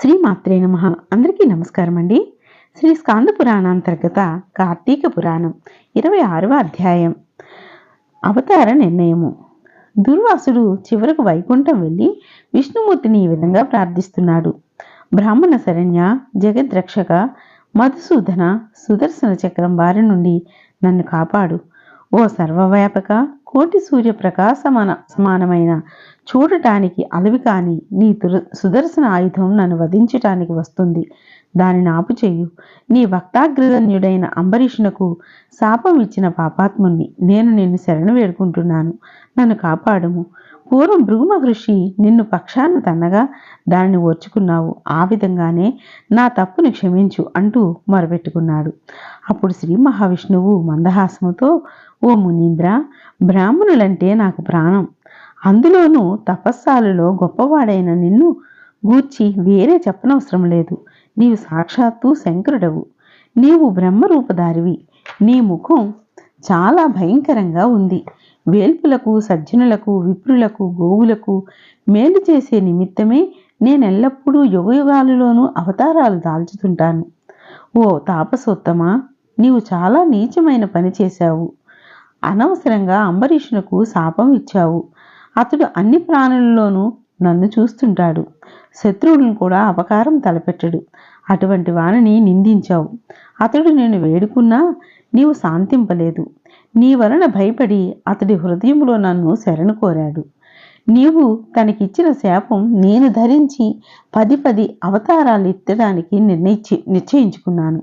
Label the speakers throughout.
Speaker 1: శ్రీ మాత్రే నమ. అందరికీ నమస్కారం అండి శ్రీ స్కాంద పురాణాంతర్గత కార్తీక పురాణం ఇరవై ఆరవ అధ్యాయం. అవతార నిర్ణయము. దుర్వాసుడు చివరకు వైకుంఠం వెళ్ళి విష్ణుమూర్తిని ఈ విధంగా ప్రార్థిస్తున్నాడు. బ్రాహ్మణ శరణ్య జగద్రక్షక మధుసూదన సుదర్శన చక్రం బారి నుండి నన్ను కాపాడు. ఓ సర్వవ్యాపక కోటి సూర్య ప్రకాశమాన సమానమైన చూడటానికి అలవి కాని నీ దుర సుదర్శన ఆయుధం నన్ను వధించటానికి వస్తుంది. దానిని ఆపుచేయు నీ వక్తాగ్రదన్యుడైన అంబరీషునకు శాపం ఇచ్చిన పాపాత్ముణ్ణి నేను నిన్ను శరణు వేడుకుంటున్నాను. నన్ను కాపాడుము. పూర్వం భృగు మహర్షి నిన్ను పక్షాన తన్నగా దానిని ఓర్చుకున్నావు. ఆ విధంగానే నా తప్పుని క్షమించు అంటూ మొరపెట్టుకున్నాడు. అప్పుడు శ్రీ మహావిష్ణువు మందహాసముతో ఓ మునీంద్ర బ్రాహ్మణులంటే నాకు ప్రాణం. అందులోనూ తపస్సాలలో గొప్పవాడైన నిన్ను గూర్చి వేరే చెప్పనవసరం లేదు. నీవు సాక్షాత్తు శంకరుడవు. నీవు బ్రహ్మరూపధారివి. నీ ముఖం చాలా భయంకరంగా ఉంది. వేల్పులకు సజ్జనులకు విప్రులకు గోవులకు మేలు చేసే నిమిత్తమే నేనెల్లప్పుడూ యుగయుగాలలోనూ అవతారాలు దాల్చుతుంటాను. ఓ తాపసోత్తమా నీవు చాలా నీచమైన పని చేశావు. అనవసరంగా అంబరీషునకు శాపం ఇచ్చావు. అతడు అన్ని ప్రాణులలోనూ నన్ను చూస్తుంటాడు. శత్రువులను కూడా అపకారం తలపెట్టడు. అటువంటి వాణిని నిందించావు. అతడు నేను వేడుకున్నా నీవు శాంతింపలేదు. నీ వలన భయపడి అతడి హృదయంలో నన్ను శరణు కోరాడు. నీవు తనకిచ్చిన శాపం నేను ధరించి పది పది అవతారాలు ఎత్తడానికి నిర్ణయించి నిశ్చయించుకున్నాను.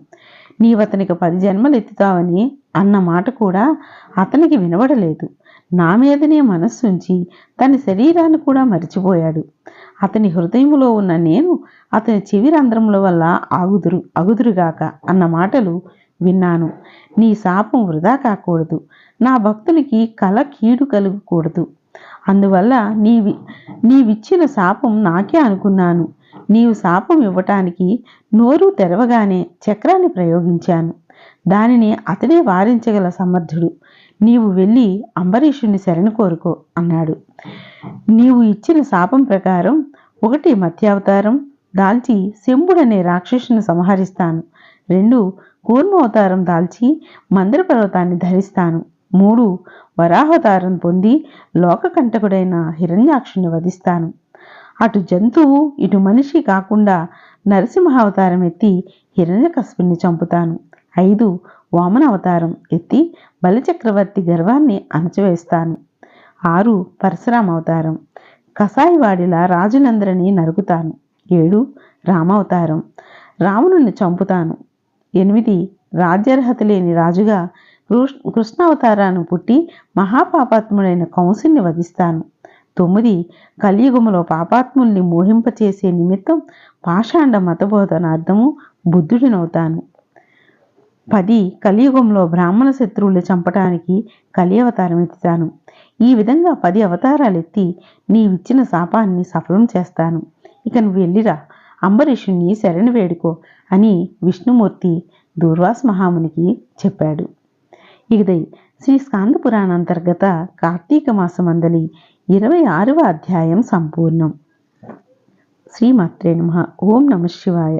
Speaker 1: నీవతనికి పది జన్మలు ఎత్తుతావని అన్న మాట కూడా అతనికి వినబడలేదు. నా మీదనే మనస్సుంచి తన శరీరాన్ని కూడా మరిచిపోయాడు. అతని హృదయంలో ఉన్న నేను అతని చెవి రంధ్రముల వల్ల ఆగుదురు అగుదురుగాక అన్న మాటలు విన్నాను. నీ శాపం వృధా కాకూడదు. నా భక్తునికి కల కీడు కలగకూడదు. అందువల్ల నీవి నీవిచ్చిన శాపం నాకే అనుకున్నాను. నీవు శాపం ఇవ్వటానికి నోరు తెరవగానే చక్రాన్ని ప్రయోగించాను. దానిని అతడే వారించగల సమర్థుడు. నీవు వెళ్ళి అంబరీషుని శరణు కోరుకో అన్నాడు. నీవు ఇచ్చిన శాపం ప్రకారం ఒకటి మత్స్యావతారం దాల్చి శంభుడనే రాక్షసుని సంహరిస్తాను. రెండు కూర్మావతారం దాల్చి మందిర పర్వతాన్ని ధరిస్తాను. మూడు వరాహవతారం పొంది లోకకంటకుడైన హిరణ్యాక్షుని వధిస్తాను. అటు జంతువు ఇటు మనిషి కాకుండా నరసింహావతారం ఎత్తి హిరణ్యకశిపుని చంపుతాను. ఐదు వామన అవతారం ఎత్తి బలిచక్రవర్తి గర్వాన్ని అణచివేస్తాను. ఆరు పరశురామ అవతారం. కసాయివాడిలా రాజునందరిని నరుకుతాను. ఏడు రామావతారం. రావణుని చంపుతాను. ఎనిమిది రాజ్యార్హత లేని రాజుగా కృష్ణావతారాన్ని పుట్టి మహాపాపాత్ముడైన కంసుని వధిస్తాను. తొమ్మిది కలియుగములో పాపాత్ముల్ని మోహింపచేసే నిమిత్తం పాషాండ మతబోధనార్థము బుద్ధుడినవుతాను. పది కలియుగంలో బ్రాహ్మణ శత్రువులు చంపటానికి కలి అవతారం ఎత్తుతాను. ఈ విధంగా పది అవతారాలు ఎత్తి నీవిచ్చిన శాపాన్ని సఫలం చేస్తాను. ఇక నువ్వు వెళ్ళిరా. అంబరీషుణ్ణి శరణి వేడుకో అని విష్ణుమూర్తి దూర్వాస్ మహామునికి చెప్పాడు. ఇకదై శ్రీ స్కాంద పురాణాంతర్గత కార్తీక మాసమందలి ఇరవై ఆరవ అధ్యాయం సంపూర్ణం. శ్రీమాత్రే నమ. ఓం నమ శివాయ.